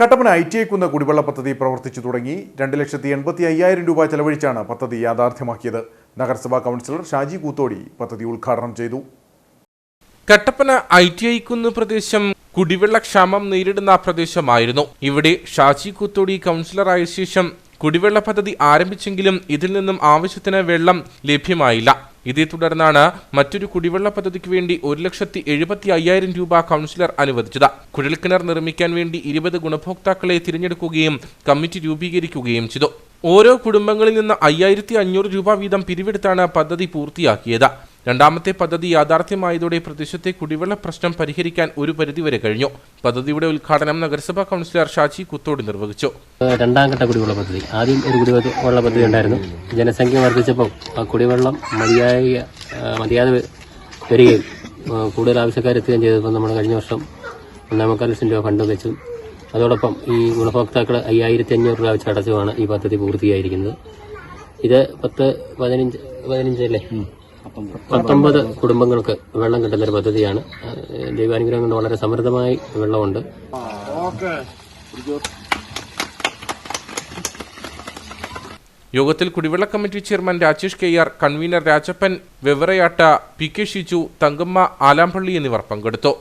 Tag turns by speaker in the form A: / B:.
A: Kattappana I T Aikkunnu കുടിവെള്ള പദ്ധതി പ്രവർത്തിച്ചു തുടങ്ങി. രണ്ട് ലക്ഷത്തി എൺപത്തി അയ്യായിരം രൂപ ചെലവഴിച്ചാണ് പദ്ധതി യാഥാർത്ഥ്യമാക്കിയത്. നഗരസഭാ കൗൺസിലർ ഷാജി കൂത്തോടി പദ്ധതി ഉദ്ഘാടനം ചെയ്തു.
B: കട്ടപ്പന ഐ ടി ഐ കുന്ന് പ്രദേശം കുടിവെള്ളക്ഷാമം നേരിടുന്ന പ്രദേശമായിരുന്നു. ഇവിടെ ഷാജി കൂത്തോടി കൗൺസിലറായ ശേഷം കുടിവെള്ള പദ്ധതി ആരംഭിച്ചെങ്കിലും ഇതിൽ നിന്നും ആവശ്യത്തിന് വെള്ളം ലഭ്യമായില്ല. ഇതേ തുടർന്നാണ് മറ്റൊരു കുടിവെള്ള പദ്ധതിക്ക് വേണ്ടി ഒരു ലക്ഷത്തി എഴുപത്തി അയ്യായിരം രൂപ കൗൺസിലർ അനുവദിച്ചത്. കുഴൽക്കിണർ നിർമ്മിക്കാൻ വേണ്ടി ഇരുപത് ഗുണഭോക്താക്കളെ തിരഞ്ഞെടുക്കുകയും കമ്മിറ്റി രൂപീകരിക്കുകയും ചെയ്തു. ഓരോ കുടുംബങ്ങളിൽ നിന്ന് അയ്യായിരത്തി അഞ്ഞൂറ് രൂപ വീതം പിരിവെടുത്താണ് പദ്ധതി പൂർത്തിയാക്കിയത്. രണ്ടാമത്തെ പദ്ധതി യാഥാർത്ഥ്യമായതോടെ പ്രദേശത്തെ കുടിവെള്ള പ്രശ്നം പരിഹരിക്കാൻ ഒരു പരിധിവരെ കഴിഞ്ഞു. പദ്ധതിയുടെ ഉദ്ഘാടനം നഗരസഭാ കൗൺസിലർ ഷാജി കുത്തോടി നിർവഹിച്ചു.
C: രണ്ടാം ഘട്ട കുടിവെള്ള പദ്ധതി. ആദ്യം ഒരു കുടിവെള്ള പദ്ധതി ഉണ്ടായിരുന്നു. ജനസംഖ്യ വർദ്ധിച്ചപ്പോൾ ആ കുടിവെള്ളം മതിയായ മതിയാതെ വരികയും കൂടുതൽ ആവശ്യക്കാരെത്തുകയും ചെയ്തപ്പോൾ നമ്മൾ കഴിഞ്ഞ വർഷം ഒന്നാമക്കാൽ ലക്ഷം രൂപ ഫണ്ട് വെച്ചു. അതോടൊപ്പം ഈ ഗുണഭോക്താക്കൾ അയ്യായിരത്തി അഞ്ഞൂറ് രൂപ വെച്ച് അടച്ചുമാണ് ഈ പദ്ധതി പൂർത്തിയായിരിക്കുന്നത്. ഇത് പത്ത് പതിനഞ്ച് പതിനഞ്ചല്ലേ? പത്തൊമ്പത് കുടുംബങ്ങൾക്ക് വെള്ളം കിട്ടുന്ന ഒരു പദ്ധതിയാണ്. ദൈവാനുഗ്രഹം കൊണ്ട് വളരെ സമൃദ്ധമായി വെള്ളമുണ്ട്.
B: യോഗത്തിൽ കുടിവെള്ള committee chairman Rajesh K R convener Rajappan വെവറയാട്ട P K Shiju Thankamma Alampally എന്നിവർ പങ്കെടുത്തു.